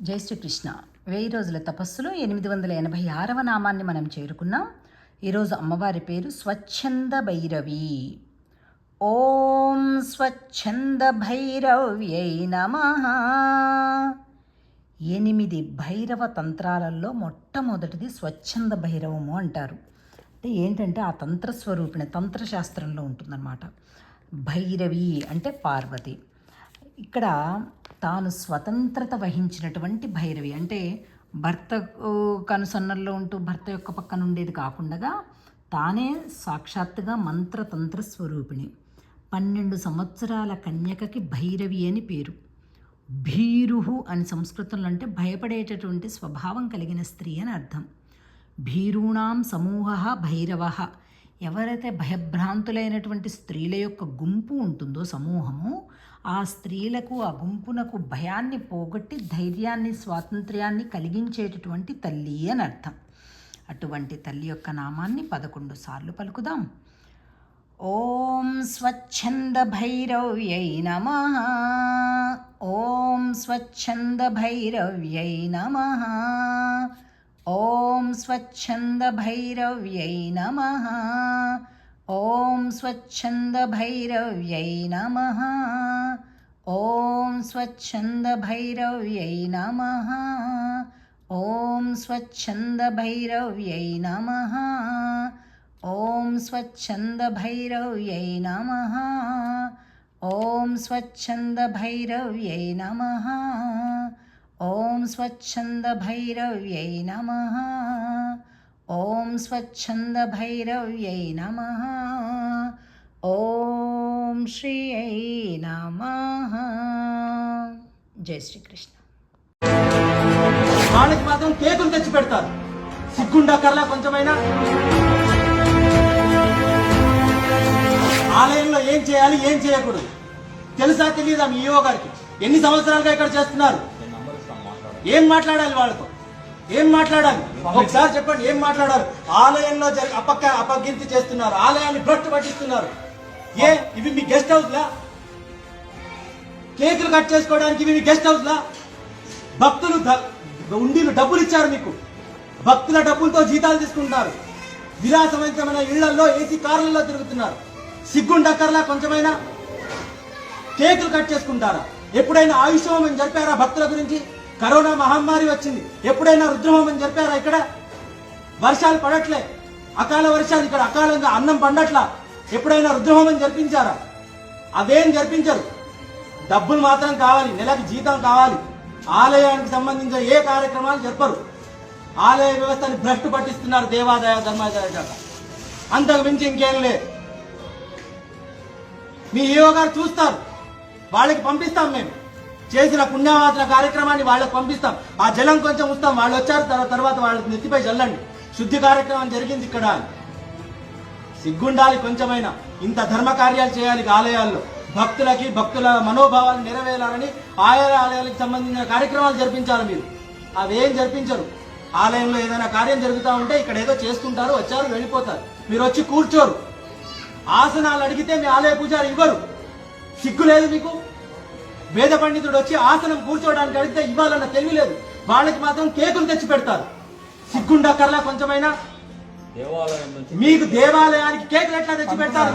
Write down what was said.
జై శ్రీకృష్ణ. వెయ్యి రోజుల తపస్సులో ఎనిమిది వందల ఎనభై ఆరవ నామాన్ని మనం చేరుకున్నాం. ఈరోజు అమ్మవారి పేరు స్వచ్ఛంద భైరవి. ఓం స్వచ్ఛంద భైరవ్యై నమ. ఎనిమిది భైరవ తంత్రాలలో మొట్టమొదటిది స్వచ్ఛంద భైరవము అంటారు. అంటే ఏంటంటే ఆ తంత్రస్వరూపిణి తంత్రశాస్త్రంలో ఉంటుందన్నమాట. భైరవి అంటే పార్వతి. ఇక్కడ తాను స్వతంత్రత వహించినటువంటి భైరవి. అంటే భర్త కనుసన్నల్లో ఉంటూ భర్త యొక్క పక్కన ఉండేది కాకుండా తానే సాక్షాత్తుగా మంత్రతంత్ర స్వరూపిణి. పన్నెండు సంవత్సరాల కన్యకకి భైరవి అని పేరు. భీరుహు అని సంస్కృతంలో అంటే భయపడేటటువంటి స్వభావం కలిగిన స్త్రీ అని అర్థం. భీరూణాం సమూహ భైరవ. ఎవరైతే భయభ్రాంతులైనటువంటి స్త్రీల యొక్క గుంపు ఉంటుందో సమూహము ఆ ఆ స్త్రీలకు ఆ గుంపునకు భయాన్ని పోగొట్టి ధైర్యాన్ని స్వాతంత్ర్యాన్ని కలిగించేటటువంటి తల్లి అని అర్థం. అటువంటి తల్లి యొక్క నామాన్ని పదకొండు సార్లు పలుకుదాం. ఓం స్వచ్ఛంద భైరవ్యై నమ. ఓం స్వచ్ఛంద భైరవ్యై నమ. ఓం స్వచ్ఛంద భైరవ్యై నమ. ॐ स्वच्छन्दभैरव्यै नमः ॐ स्वच्छन्दभैरव्यै नमः ॐ स्वच्छन्दभैरव्यै नमः ॐ स्वच्छन्दभैरव्यै नमः ॐ स्वच्छन्दभैरव्यै नमः ॐ स्वच्छन्दभैरव्यै नमः నమ. ఓం స్వచ్ఛంద భైరవ్యై నమ. శ్రీ జై శ్రీకృష్ణ. వాళ్ళకి మాత్రం కేకులు తెచ్చి పెడతారు. సిగ్గుండక్కర్లా కొంచెమైనా. ఆలయంలో ఏం చేయాలి ఏం చేయకూడదు. తెలుసా తెలియదా మీ ఈవో గారికి? ఎన్ని సంవత్సరాలుగా ఇక్కడ చేస్తున్నారు? ఏం మాట్లాడాలి వాళ్ళతో? ఏం మాట్లాడాలి? ఒకసారి చెప్పండి ఏం మాట్లాడారు? ఆలయంలో జరిగి అపక్క అపకీర్తి చేస్తున్నారు ఆలయాన్ని భ్రష్టు పట్టిస్తున్నారు. ఏ ఇవి మీ గెస్ట్ హౌస్ లా కేకులు కట్ చేసుకోవడానికి ఇవి మీ గెస్ట్ హౌస్ లా భక్తులు ఉండీలు డబ్బులు ఇచ్చారు మీకు. భక్తుల డబ్బులతో జీతాలు తీసుకుంటారు విలాసవంతమైన ఇళ్ళలో ఏసీ కార్లలో తిరుగుతున్నారు. సిగ్గుండక్కర్లా కొంచెమైనా? కేకులు కట్ చేసుకుంటారా? ఎప్పుడైనా ఆయుష్ జరిపారా భక్తుల గురించి? కరోనా మహమ్మారి వచ్చింది. ఎప్పుడైనా రుద్రహోమం జరిపారా ఇక్కడ? వర్షాలు పడట్లే. అకాల వర్షాలు ఇక్కడ అకాలంగా అన్నం పండట్లా. ఎప్పుడైనా రుద్రహోమం జరిపించారా? అదేం జరిపించరు. డబ్బులు మాత్రం కావాలి నెలకి జీతం కావాలి. ఆలయానికి సంబంధించిన ఏ కార్యక్రమాలు జరపరు. ఆలయ వ్యవస్థని భ్రష్టు పట్టిస్తున్నారు దేవాదాయ ధర్మాదాయ శాఖ. అంతకు మించి ఇంకేం లేదు. మీ ఈవో గారు చూస్తారు. వాళ్ళకి పంపిస్తాం మేము. చేసిన పుణ్యవాసన కార్యక్రమాన్ని వాళ్ళకి పంపిస్తాం. ఆ జలం కొంచెం వస్తాం వాళ్ళు వచ్చారు తర్వాత వాళ్ళకి నెత్తిపై చల్లండి. శుద్ధి కార్యక్రమం జరిగింది ఇక్కడ. సిగ్గుండాలి కొంచెమైనా. ఇంత ధర్మ కార్యాలు చేయాలి ఆలయాల్లో. భక్తులకి భక్తుల మనోభావాలు నెరవేరాలని ఆయా ఆలయాలకు సంబంధించిన కార్యక్రమాలు జరిపించాలి మీరు. అవేం జరిపించరు. ఆలయంలో ఏదైనా కార్యం జరుగుతూ ఉంటే ఇక్కడ ఏదో చేసుకుంటారు వచ్చారు వెళ్ళిపోతారు. మీరు వచ్చి కూర్చోరు. ఆసనాలు అడిగితే మీ ఆలయ పూజారి ఇవ్వరు. సిగ్గు లేదు మీకు? వేద పండితుడు వచ్చి ఆసనం కూర్చోవడానికి అడిగితే ఇవ్వాలన్న తెలివి లేదు. వాళ్ళకి మాత్రం కేకులు తెచ్చి పెడతారు. సిగ్గుండక్కర్లా కొంచెమైనా? దేవాలయం నుంచి మీకు దేవాలయానికి కేకులు ఎట్లా తెచ్చి పెడతారు?